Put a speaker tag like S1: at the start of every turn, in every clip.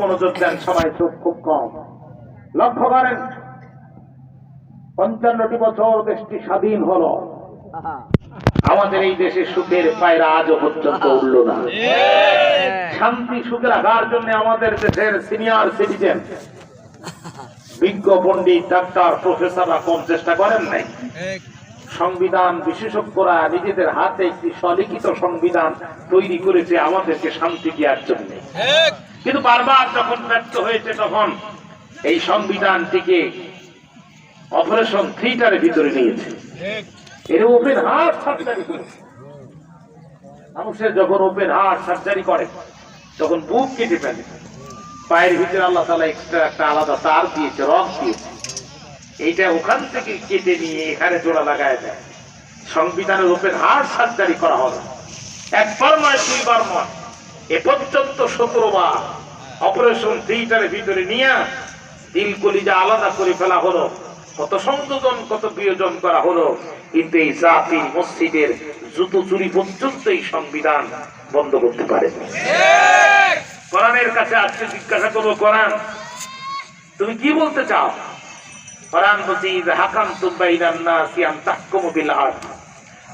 S1: মনোযোগ দেন, সবাই চোখ খুব কম। লক্ষ্য করেন, পঞ্চান্নটি বছর দেশটি স্বাধীন হলো। আমাদের এই দেশে সুখের পায়রা আজও পর্যন্ত উঠল না। শান্তি সুখে রাখার জন্য আমাদের দেশের সিনিয়র সিটিজেন, বিজ্ঞ পণ্ডিত ডাক্তার প্রফেসররা কম চেষ্টা করেন নাই। সংবিধান বিশেষজ্ঞরা নিজেদের হাতে একটি স্বলিখিত সংবিধান তৈরি করেছে আমাদেরকে শান্তি দেওয়ার জন্য। কিন্তু বারবার যখন ব্যর্থ হয়েছে তখন এই সংবিধানটিকে অপারেশন থিয়েটারের ভিতরে নিয়েছে। এর ওপেন হার্ট সার্জারি করেছে। মানুষের যখন ওপেন হার্ট সার্জারি করে তখন বুক কেটে ফেলে। পায়ের ভিতরে আল্লাহ তালা এক্সট্রা একটা আলাদা তার দিয়েছে রক দিয়েছে। এইটা ওখান থেকে কেটে নিয়ে এখানে জোড়া লাগায় দেয়। সংবিধানের ওপেন হার্ট সার্জারি করা হবে। একবার নয় দুইবার নয়। এ পর্যন্ত সতেরো বার অপারেশন থিয়েটারের ভিতরে নিয়ে দিল কলিজা আলাদা করে ফেলা হলো। কত সংযোজন কত বিয়োজন করা হলো। কিন্তু এই জাতি মসজিদের জুতো চুরি পর্যন্ত এই সংবিধান বন্ধ করতে পারে। কোরআনের কাছে আজকে জিজ্ঞাসা করব কোরআন তুমি কি বলতে চাও? কোরআন বলছি হাকাম তুবাইনান নাসি আন তাহকুমু বিল আদল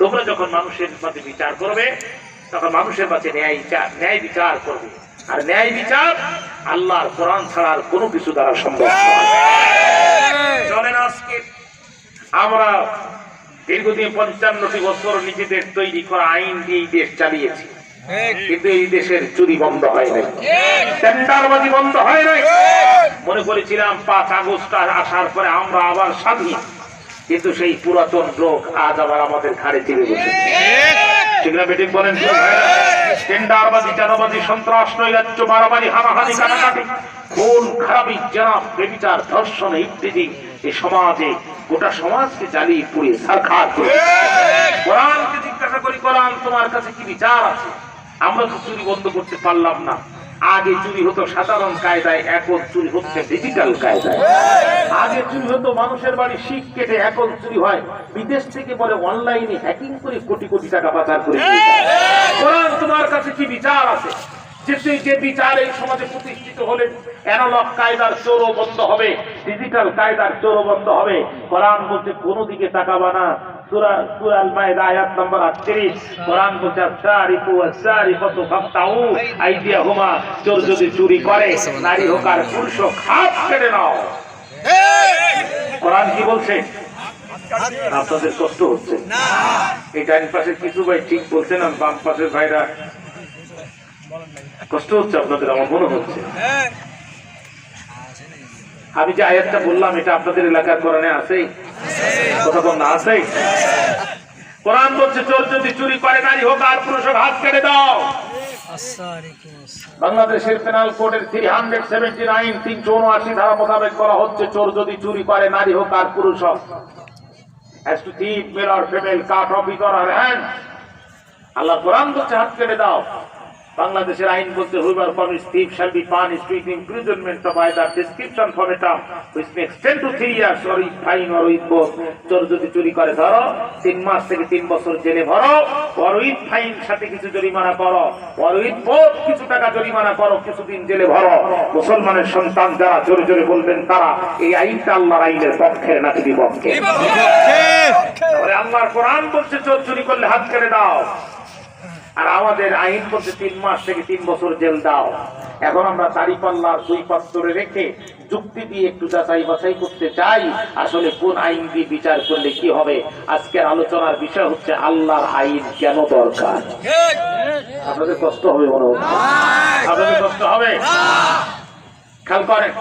S1: তোমরা যখন মানুষের মাঝে বিচার করবে তখন মানুষের মাঝে ন্যায় বিচার ন্যায় বিচার করবে। আর ন্যায় বিচার আল্লাহর কোরআন ছাড়া কোনো কিছু দ্বারা সম্ভব চলেন আজকে আমরা দীর্ঘদিন পঞ্চান্নটি বছর নিজেদের তৈরি করা আইন দিয়ে এই দেশ চালিয়েছি। কিন্তু এই দেশের চুরি বন্ধ হয় নাই। টেন্ডারবাজি বন্ধ হয় নাই। মনে করেছিলাম পাঁচ আগস্ট আসার পরে আমরা আবার স্বাধীন। কিন্তু সেই পুরাতন রোগ আজ আবার আমাদের ঘাড়ে চেপে বসেছে ঠিক না বেটিং বলেন? তো ভাইরা? সন্ত্রাস মারামারি এই সমাজে, গোটা সমাজকে তোমার কাছে আছে? আমরা তো চুরি বন্ধ করতে পারলাম না। আগে চুরি হতো সাধারণ কায়দায়, এখন চুরি হচ্ছে ডিজিটাল কায়দায়। আগে চুরি হতো মানুষের বাড়ি শিখ কেটে এখন চুরি হয়। বিদেশ থেকে পরে অনলাইনে হ্যাকিং করে কোটি কোটি টাকা পাচার করে কোরআন তোমার কাছে কি বিচার আছে? যে বিচার এই সমাজে প্রতিষ্ঠিত হলে অ্যানালগ কায়দার চোরও বন্ধ হবে ডিজিটাল কায়দার চোরও বন্ধ হবে। কোরআন বলছে, কোনো দিকে তাকাবা না। সূরা সূরা আল মাইদা আয়াত নম্বর 38 কোরআন চোর করে, নারী হোক আর পুরুষ হোক কোরআন কি বলছে? আপনাদের কষ্ট হচ্ছে এই পাশের কিছু ভাই ঠিক বলছেন আর বাম পাশের ভাইরা কষ্ট হচ্ছে, আপনাদের আমার মনে হচ্ছে। আমি যে আয়াতটা বললাম, এটা আপনাদের এলাকার কোরআনে আছেই। কথা বল না আছেই কোরআন বলছে চোর যদি চুরি করে নারী হোক আর পুরুষ হোক হাত কেটে দাও। বাংলাদেশের পেনাল কোডের থ্রি হান্ড্রেড সেভেন্টি নাইন তিনশো উনআশি ধারা মোতাবেক করা হচ্ছে চোর যদি চুরি করে নারী হোক আর পুরুষ হোক। To thief, male or female, cut off with or her hand. আল্লাহ কোরআন বলছে হাত কেটে দাও। বাংলাদেশের আইন বলতে whoever punish thief shall be punished with imprisonment of either description from a term which may extend to three years or with fine or with both. চোর যদি চুরি করে ধরো তিন মাস থেকে তিন বছর জেলে ভরো or with fine সাথে কিছু জরিমানা করো or with both কিছু টাকা জরিমানা করো কিছুদিন জেলে ভরো। মুসলমানের সন্তান যারা জোরে জোরে বলবেন তারা এই আইনটা আল্লাহর আইনের পক্ষে নাকি বিপক্ষে? আল্লাহর কোরআন বলছে চোর চুরি করলে হাত কেটে দাও। আর আমাদের আইন বলছে তিন মাস থেকে তিন বছর জেল দাও। এখন আমরা দাড়ি পাল্লার দুই পাত্রে রেখে যুক্তি দিয়ে একটু যাচাই বাছাই করতে চাই। আসলে কোন আইন দিয়ে বিচার করলে কি হবে? আজকের আলোচনার বিষয় হচ্ছে আল্লাহর আইন কেন দরকার? আপনাদের কষ্ট হবে মনে হচ্ছে আপনাদের কষ্ট হবে? খেয়াল করেন।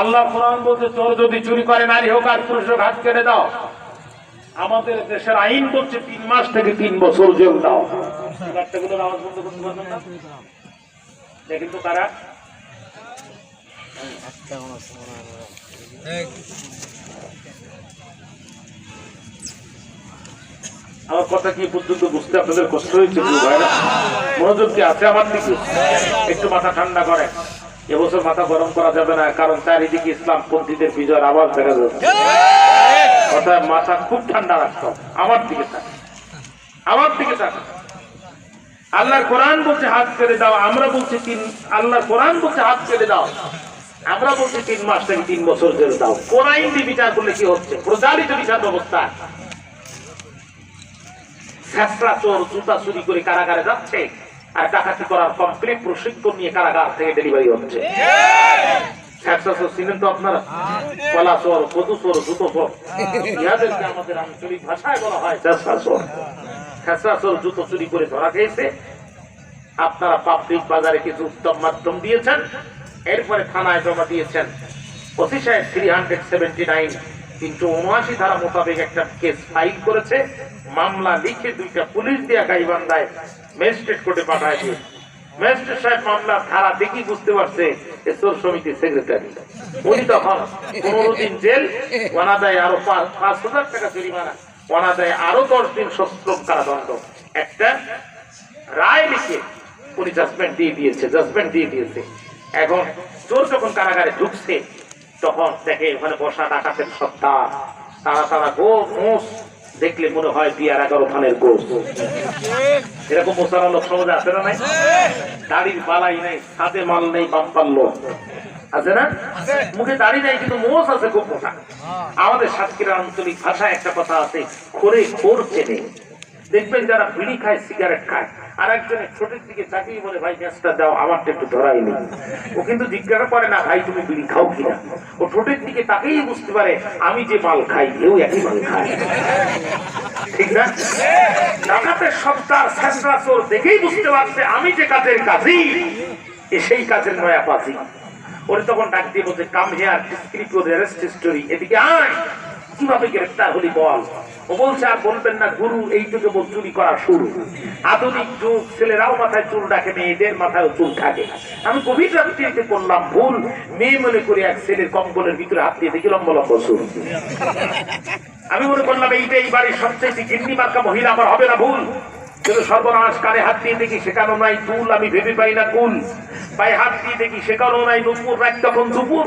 S1: আল্লাহ কোরআন বলছে চোর যদি চুরি করে নারী হোক আর পুরুষ হোক হাত কেটে দাও। আমাদের দেশের আইন বলছে তিন মাস থেকে তিন বছর জেল দাও তারা। আমার কথা কি পর্যন্ত বুঝতে আপনাদের কষ্ট হয়েছে? মনোযোগ কি আছে আমার দিকে? একটু মাথা ঠান্ডা করে এবছর মাথা গরম করা যাবে না, কারণ চারিদিকে ইসলাম পন্থীদের বিজয়ের আওয়াজ দেখা যাচ্ছে অর্থাৎ মাথা খুব ঠান্ডা রাখতে। আমার দিকে তাকা আমার দিকে তাকা আল্লাহর কোরআন বলছে, হাত কেটে দাও। আমরা বলছি তিন আল্লাহর কোরআন বলছে, হাত কেটে দাও। আমরা বলছি তিন মাস থেকে তিন বছর জেল দাও। কোন আইন দিয়ে বিচার করলে কি হচ্ছে? প্রচারিত বিচার ব্যবস্থা। ছেঁচড়া চোর, জুতা চুরি করে কারাগারে যাচ্ছে। আর ডাকাতি করার কমপ্লিট প্রশিক্ষণ নিয়ে কারাগার থেকে ডেলিভারি হচ্ছে। চোর চিনেন তো আপনারা। কলা চোর কদু চোর জুতো চোর ইহাদেরকে আমাদের আঞ্চলিক ভাষায় বলা হয় ছেঁচড়া চোর ছেঁচড়া চোর জুতো চুরি করে ধরা খেয়েছে। আপনারা পাবলিক বাজারে কিছু উত্তম মাধ্যম দিয়েছেন। এরপরে থানায় জমা দিয়েছেন। সাহেব থ্রি হান্ড্রেড সেভেন্টি নাইন তিনশো উনআশি ধারা মোতাবেক একটা কেস ফাইল করেছে। মামলা লিখে দুইটা পুলিশ দিয়া গাইবান্ধায় ম্যাজিস্ট্রেট কোর্টে পাঠায় ধারা দেখি বুঝতে পারছে চোর সমিতির সেক্রেটারি উনি তখন পনেরো দিন জেল আরও পাঁচ হাজার টাকা জরিমানা দশ দিন কারাদণ্ড। একটা রায় উনি দিয়ে দিয়েছে দিয়ে দিয়েছে। এখন চোর যখন কারাগারে ঢুকছে, তখন দেখে ওখানে বসা ডাকাতের সত্তা। তারা তারা গো মোষ দেখলে মনে হয় বিয়ার এগারো ধানের গোস এরকম মোসারা লোক সমাজে আছে না নাই? দাড়ির বালাই নেই হাতে মাল নেই বাম্পার লোক আছে না? মুখে দাড়ি নাই কিন্তু মোষ আছে খুব মোটা। আমাদের সাতক্ষীরা আঞ্চলিক ভাষায় একটা কথা আছে খোরে খোর চেনে দেখবেন যারা বিড়ি খায় সিগারেট খায় আর একজনে ছোটের দিকে চাকিয়ে বলে ভাই গ্যাসটা দাও আমারটা একটু ধরাই নেই ও কিন্তু জিজ্ঞাসা করে না ভাই তুমি বিড়ি খাও কিনা? ও ছোটের দিকে তাকেই বুঝতে পারে আমি যে মাল খাই এও একই মাল খায়। চোর দেখেই বুঝতে পারছে আমি যে কাজের কাজই সেই কাজের নয়া পাজি তখন ডাক দিয়ে বলছে, কাম হেয়ার এদিকে আয়, কীভাবে গ্রেফতার হলি বল। ও বলছে, আর বলবেন না, গুরু বল চুরি করা শুরু। আধুনিক যুগ, ছেলেরাও মাথায় চুল ডাকে মেয়েদের মাথায় চুল থাকে। আমি গভীর রাত্রিতে করলাম ভুল। মেয়ে মনে করে এক ছেলের কম্বলের ভিতরে হাত দিয়ে দেখি লম্বা লম্বা চুল। আমি মনে করলাম এইটা এই বাড়ির সবচেয়ে গিন্নি মার্কা মহিলা আমার হবে না ভুল। কিন্তু সর্বনাশ কানে হাত দিয়ে দেখি সেখানেও নাই চুল, আমি ভেবে পাই না কুল। পায়ে হাত দিয়ে দেখি সেখানেও নাই নুপুর, রাত তখন দুপুর।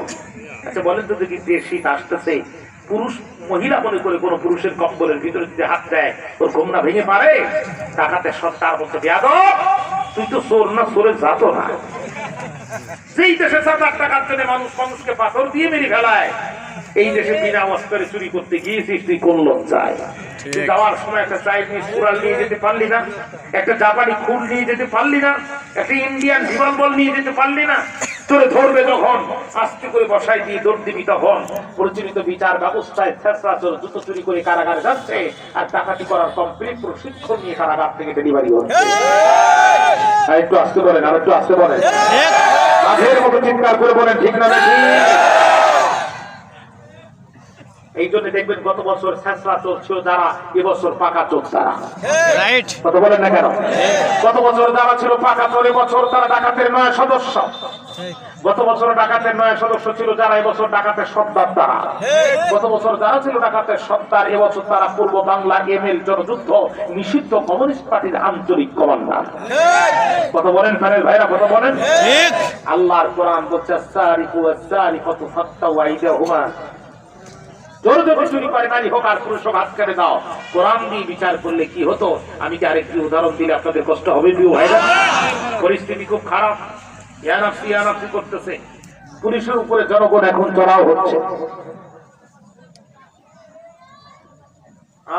S1: আচ্ছা বলেন তো দেখি যে শীত আসতেছে, পুরুষ, মহিলা মনে করে কোন পুরুষের কম্বলের ভিতরে যদি হাত দেয় ওর ঘুমনা ভেঙে পারে টাকাতে সত্তার মতো বেয়াদ তুই তো চোর না চোরে যাতো না। সেই দেশে সাত টাকার জন্য মানুষ মানুষকে পাথর দিয়ে মেরে ফেলায় এই দেশে বিনা অস্ত্রে চুরি করতে গিয়েছিস তুই কোন লজ্জায় যাওয়ার সময় একটা চাইনিজ কুড়াল নিয়ে যেতে পারলি না একটা জাপানি খুল নিয়ে যেতে পারলি না একটা ইন্ডিয়ান জীবন বল নিয়ে যেতে পারলি না। তোরে ধরবে তখন আস্তে করে বসাই দিয়ে দৌড় দিবি তখন। প্রচলিত বিচার ব্যবস্থায় জুতো চুরি করে কারাগারে যাচ্ছে আর টাকাটি করার কমপ্লিট প্রশিক্ষণ নিয়ে কারাগার থেকে ডেলিভারি হচ্ছে। আর একটু আসতে বলেন আর একটু আসতে বলেন। মাঝের মতো চিৎকার করে বলেন ঠিক না এই জন্য দেখবেন গত বছর শেষরা চলছিল যারা এবছর পাকা চোখ তারা। কত বলেন না কেন? গত বছর যারা ছিল পাকা চোর এবছর তারা ডাকাতের নয় সদস্য। গত বছর ডাকাতের নয় সদস্য ছিল যারা এবছর ডাকাতের সর্দার তারা। গত বছর যারা ছিল ডাকাতের সর্দার এবছর তারা পূর্ব বাংলা এম এল জনযুদ্ধ নিষিদ্ধ কমিউনিস্ট পার্টির আঞ্চলিক কমান্ডার। কত বলেন ফ্যানের ভাইরা কত বলেন। আল্লাহর কোরআন বলছে সারিকু সারিকতু ফাত্তা ওয়াইদাহুমা জোর চুরি করে নারী হোক আর পুরুষ হোক দাও। কোরআন দিয়ে বিচার করলে কি হতো? আমি কি আরেকটি উদাহরণ দিলে আপনাদের কষ্ট হবে পরিস্থিতি খুব খারাপ। করতেছে। পুলিশের উপরে জনগণ এখন চড়াও হচ্ছে।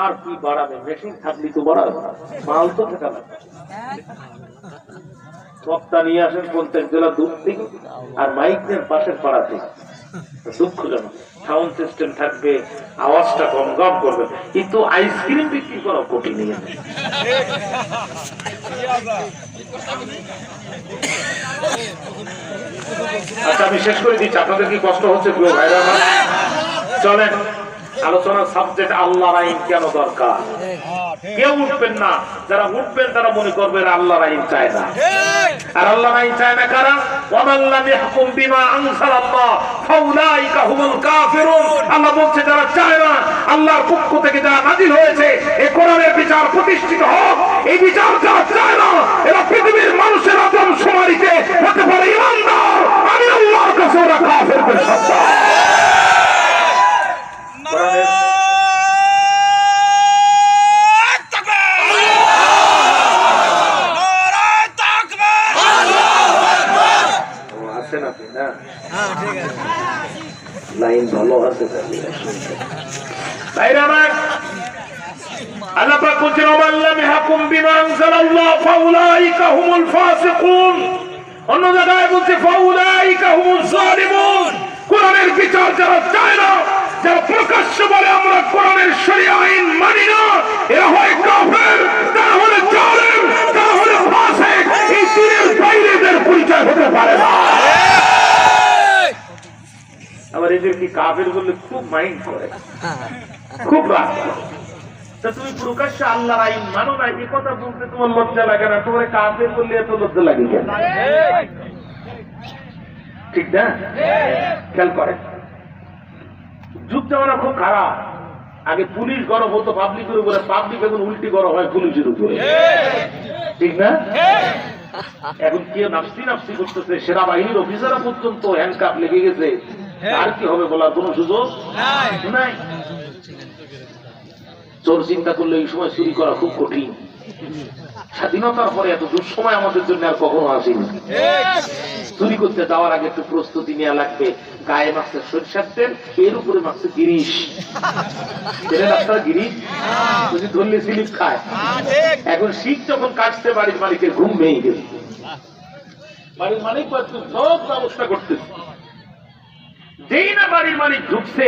S1: আর কি বাড়াবে? মেশিন থাকলে তো বাড়াবে মাল তো বক্তা নিয়ে আসেন দূর থেকে, আর মাইক নেন পাশের পাড়া থেকে দুঃখজনক সাউন্ড সিস্টেম থাকবে, আওয়াজটা কম কম করবে। কিন্তু আইসক্রিম বিক্রি করা কঠিন আচ্ছা আমি শেষ করে দিচ্ছি। আপনাদের কি কষ্ট হচ্ছে, প্রিয় ভাইরা? চলেন, আলোচনার সাবজেক্ট আল্লাহ আইন কেন দরকার? কেউ উঠবেন না। যারা উঠবেন তারা মনে করবেন আল্লাহর আইন চায় না। আর আইন চায় না কারা? ওয়ামান ইয়াহকুম বিমা আনজালাল্লাহ ফাউলাইকা হুমুল কাফিরুন। আল্লাহ বলছে যারা চায় না আল্লাহর পক্ষ থেকে যা নাজিল হয়েছে এই কোরআনের বিচার প্রতিষ্ঠিত হোক। এই বিচার যারা চায় না এরা পৃথিবীর মানুষের আদম শুমারিতে হতে পারে ইমানদার। আমি আল্লাহর কাছে ওরা কাফেরদের সত্তা কোরআনের আছেন আপনি না লাইন ভালো আছে তাই আমার আল্লাহ বলছেন ওমান লাম ইয়াহকুম বিমা আনজালাল্লাহ ফাউলাইকা হুমুল ফাসিকুন। অন্য জায়গায় বলছে, ফাউলাইকা হুমুজ জালিমুন। কোরআনের বিচার যারা চায় না, যারা প্রকাশ্য বলে আমরা কোরআনের শরীয় আইন মানি না, এরা হয় কাফের, তারা হলে জালেম, তারা হলে ফাসিক। এই দিনের পরিচয় হতে পারে না। আবার এদের কি কাফের বললে খুব মাইন্ড করে, খুব রাগ। তুমি প্রকাশ্যে আল্লাহর আইন মানো না কথা বলতে তোমার লজ্জা লাগে না, তোমার এত লজ্জা লাগে ঠিক না? করে। যুগ জামানা খুব খারাপ। আগে পুলিশ গরম হতো পাবলিকের উপরে পাবলিক এখন উল্টি গরম হয় পুলিশের উপরে। ঠিক না? এখন কেউ নাফসি নাফসি করতেছে? সেরা সেনাবাহিনীর অফিসাররা পর্যন্ত হ্যান্ডকাপ লেগে গেছে। আর কি হবে বলার কোনো সুযোগ নাই। চোর চিন্তা করলে এই সময় চুরি করা খুব কঠিন। স্বাধীনতার পরে এত দুঃসময় আমাদের জন্য আর কখনো আসেনি। চুরি করতে যাওয়ার আগে একটু প্রস্তুতি নেওয়া লাগবে। গায়ে মাখছে সরিষার তেল, এর উপরে মাখছে গিরিশ। রাস্তা গিরিশ? যদি ধরলে স্লিপ খায়। এখন শীত যখন কাটছে, বাড়ির মালিকের ঘুম ভেঙে গেল। বাড়ির মালিক সব ব্যবস্থা করতেছে। যেই না বাড়ির মালিক ঢুকছে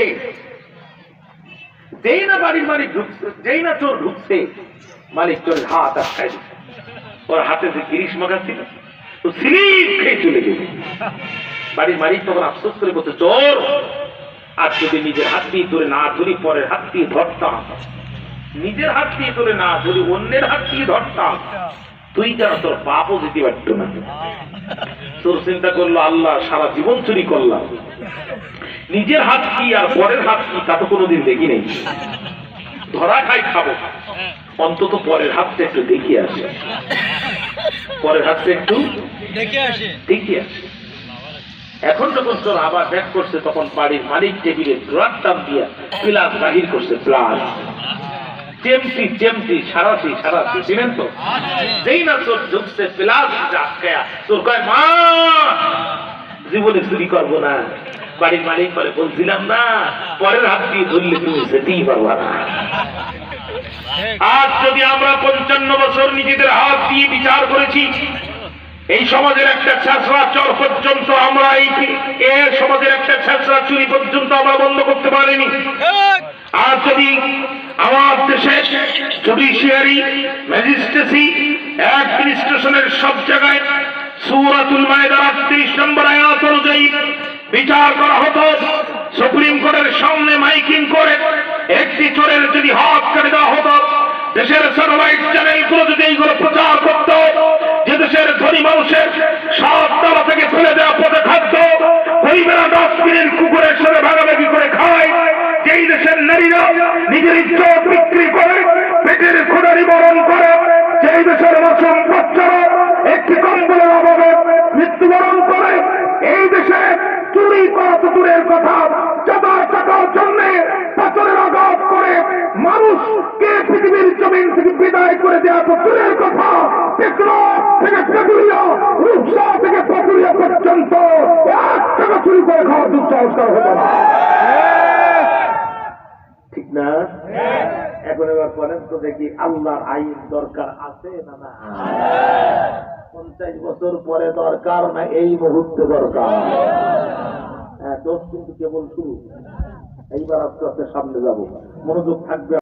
S1: যেই না বাড়ির মালিক ঢুকছে যেই না চোর ঢুকছে মালিক চোরের হাত আটকায় দিচ্ছে। ওর হাতে যে গিরিশ মাখাচ্ছিল তো স্লিপ খেয়ে চলে গেছে বাড়ির মালিক তখন আফসোস করে বলছে চোর আর যদি নিজের হাত দিয়ে ধরে না ধরি পরের হাত দিয়ে ধরতাম। নিজের হাত দিয়ে ধরে না ধরি অন্যের হাত দিয়ে ধরতাম। তুই যেন তোর পাপও যেতে পারত না। তোর চিন্তা করল আল্লাহ সারা জীবন চুরি করলাম। নিজের হাত কি আর পরের হাত কি তা তো কোনোদিন দেখি নেই। ধরা খাই খাব। অন্তত পরের হাতটা একটু দেখিয়ে আসে। পরের হাতটা একটু
S2: দেখে আসে।
S1: দেখিয়ে আসে। এখন যখন তোর আবার ব্যাক করছে তখন বাড়ির মালিক টেবিলে ড্রাগ টান দিয়া প্লাস বাহির করছে প্লাস চেমটি চেমটি সারাশি সারাশি ছিলেন তো? যেই না তোর ঢুকছে প্লাস আটকায়া তোর কয় মা জীবনে চুরি করব না। বাড়ির মালিক বলে, বলছিলাম না, পরের হাত দিয়ে ধরলে তুমি যেতেই পারবা না। আজ যদি আমরা পঞ্চান্ন বছর নিজেদের হাত দিয়ে বিচার করেছি, এই সমাজের একটা ছেঁচড়া চর পর্যন্ত আমরা এই সমাজের একটা ছেঁচড়া চুরি পর্যন্ত আমরা বন্ধ করতে পারিনি। আর যদি আমার দেশে জুডিশিয়ারি ম্যাজিস্ট্রেসি অ্যাডমিনিস্ট্রেশনের সব জায়গায় সুরাতুল মায়েদার আটত্রিশ নম্বর আয়াত অনুযায়ী বিচার করা হতো। সুপ্রিম কোর্টের সামনে মাইকিং করে একটি চোরের যদি হাত কেটে দেওয়া হতো, দেশের স্যাটেলাইট চ্যানেলগুলো যদি এইগুলো প্রচার করত, যে দেশের ধনী মানুষের সব তলা থেকে ফেলে দেওয়া পথে খাদ্য গরিবেরা ডাস্টবিনের কুকুরের সাথে ভাগাভাগি করে খায়। যেই দেশের নারীরা নিজের ইজ্জত বিক্রি করে, পেটের ক্ষুদারি বরণ করে, যেই দেশের মাসুম বাচ্চারা একটি কম্বলের অভাবে চুরি করা দূরের কথা? চাঁদা টাকার জন্য পাথরের আঘাত করে মানুষকে পৃথিবীর জমিন থেকে বিদায় করে দেওয়া তো দূরের কথা। থেকে তেঁতুলিয়া রূপসা থেকে পাতুরিয়া পর্যন্ত এক টাকা চুরি করে খাওয়ার দুঃসাহসকার হতো না ঠিক না? এখন এবার বলেন তো দেখি আল্লাহর আইন দরকার আছে না না? পঞ্চাশ বছর পরে দরকার না এই মুহূর্তে দরকার। হ্যাঁ দোষ কিন্তু কেবল শুরু। এইবার আস্তে আস্তে সামনে যাব। মনোযোগ থাকবে